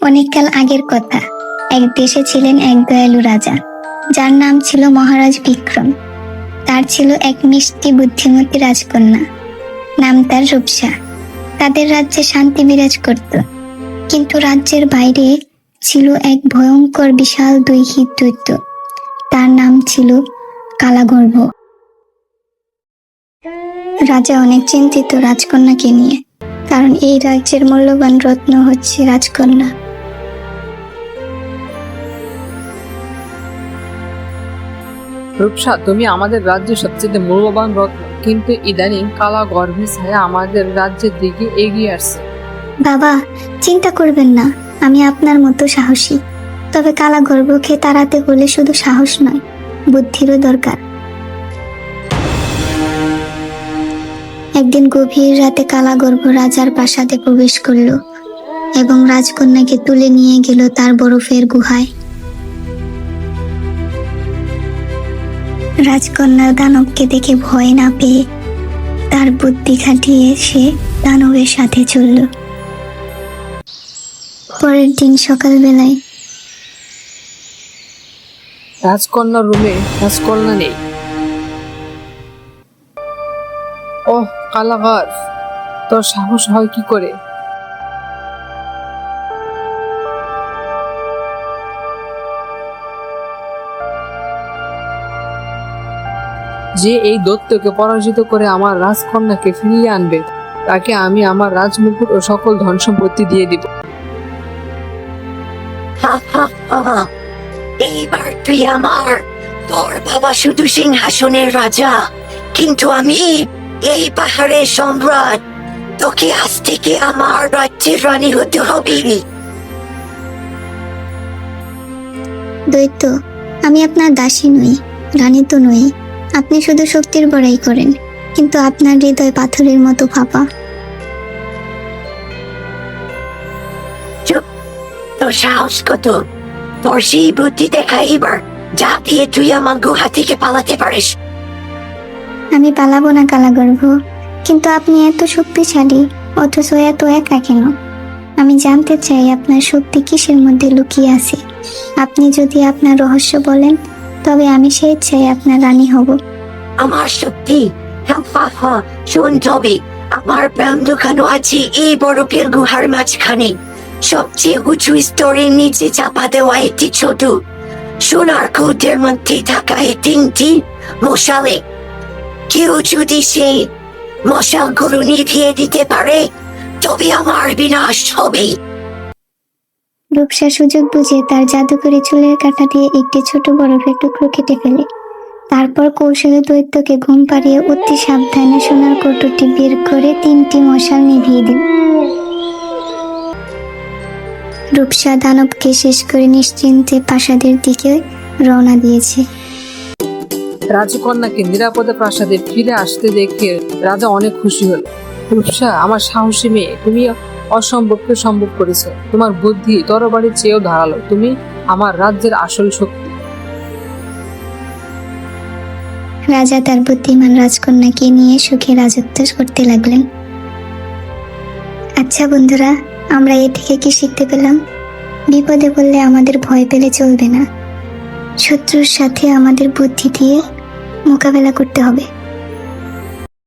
অনেককাল আগের কথা। এক দেশে ছিলেন এক দয়ালু রাজা। যার নাম ছিল মহারাজ বিক্রম। তার ছিল এক মিষ্টি বুদ্ধিমতী রাজকন্যা। নাম তার রূপসা। তাদের রাজ্যে শান্তি বিরাজ করত। কিন্তু রাজ্যের বাইরে ছিল এক ভয়ঙ্কর বিশাল দৈহিক দৈত্য। তার নাম ছিল কালাগর্ভ। রাজা অনেক চিন্তিত রাজকন্যাকে নিয়ে। কারণ এই রাজ্যের মূল্যবান রত্ন হচ্ছে রাজকন্যা। রূপসা, তুমি আমাদের রাজ্যের সবচেয়ে মূল্যবান রত্ন। কিন্তু ইদানিং কালা গর্ভে ছায়া আমাদের রাজ্যের দিকে এগিয়ে আসছে। বাবা, চিন্তা করবেন না, আমি আপনার মতো সাহসী। তবে কালা গর্ভকে তাড়াতে হলে শুধু সাহস নয়, বুদ্ধিরও দরকার। একদিন গভীর রাতে কালা গর্ভ রাজার প্রাসাদে প্রবেশ করল এবং রাজকন্যাকে তুলে নিয়ে গেল তার বরফের গুহায়। রাজকন্যা দানবকে দেখে ভয় না পেয়ে তার বুদ্ধি খাটিয়ে সে দানবের সাথে চলল। পরের দিন সকালবেলায় রাজকন্যা রুমে রাজকন্যা নেই। ওহ কালা তোর সাহস হয় কি করে? যে এই দত্তকে পরাজিত করে আমার রাজকন্যাকে ফিরিয়ে আনবে তাকে আমি আমার রাজমুকুট ও সকল ধন সম্পত্তি দিয়ে দিব। এইবার তুই আমার তোর বাবা শুধু সিংহাসনের রাজা কিন্তু আমি এই পাহাড়ের সম্রাট। তোকে আজ থেকে আমার রাজ্যের রানী হতে হবে। দৈত্য আমি আপনার দাসী নই রানী তো নই। আপনি শুধু শক্তির বড়াই করেন কিন্তু আপনার হৃদয় পাথরের মতো ফাঁপা। তোর সাহস কত? তোর সেই বুদ্ধি দেখা এবার যা দিয়ে তুই আমার গুহা থেকে পালাতে পারিস। আমি পালাবো না কালাগর্ভ কিন্তু আপনি এত শক্তিশালী অথচ এত একা কেন? আমি জানতে চাই আপনার শক্তি কিসের মধ্যে লুকিয়ে আছে। আপনি যদি আপনার রহস্য বলেন তবে আমি স্বেচ্ছায় আপনার রানী হব। আমার শক্তি হা, হা, হা। শোন তবে আমার প্রাণ দোকানো আছে এই বরফের গুহার মাঝখানে। সবচেয়ে উঁচু স্তরের নিচে চাপা দেওয়া একটি ছোট সোনার কৌটের মধ্যে থাকা এই তিনটি মশালে। কেউ যদি সেই মশালগুলো নিভিয়ে দিতে পারে তবে আমার বিনাশ হবে। রূপসা সুযোগ বুঝে তার জাদুকরি চুলের কাঁটা দিয়ে একটি ছোট বরফের টুকরো কেটে ফেলে। তারপর কৌশলে দৈত্যকে ঘুম পাড়িয়ে অতি সাবধানে সোনার কৌটোটি বের করে তিনটি মশাল নিভিয়ে দিল। রূপসা দানবকে শেষ করে নিশ্চিন্তে প্রাসাদের দিকে রওনা দিয়েছে। রাজকন্যাকে নিরাপদে প্রাসাদে ফিরে আসতে দেখে রাজা অনেক খুশি হল। রূপসা, আমার সাহসী মেয়ে, তুমি অসম্ভবকে সম্ভব করেছ। তোমার বুদ্ধি তরবারির চেয়েও ধারালো। তুমি আমার রাজ্যের আসল শক্তি। রাজা তার বুদ্ধিমান রাজকন্যাকে নিয়ে সুখে রাজত্ব করতে লাগলেন। আচ্ছা বন্ধুরা, আমরা এ থেকে কি শিখতে পেলাম? বিপদে পড়লে আমাদের ভয় পেলে চলবে না। শত্রুর সাথে আমাদের বুদ্ধি দিয়ে মোকাবেলা করতে হবে।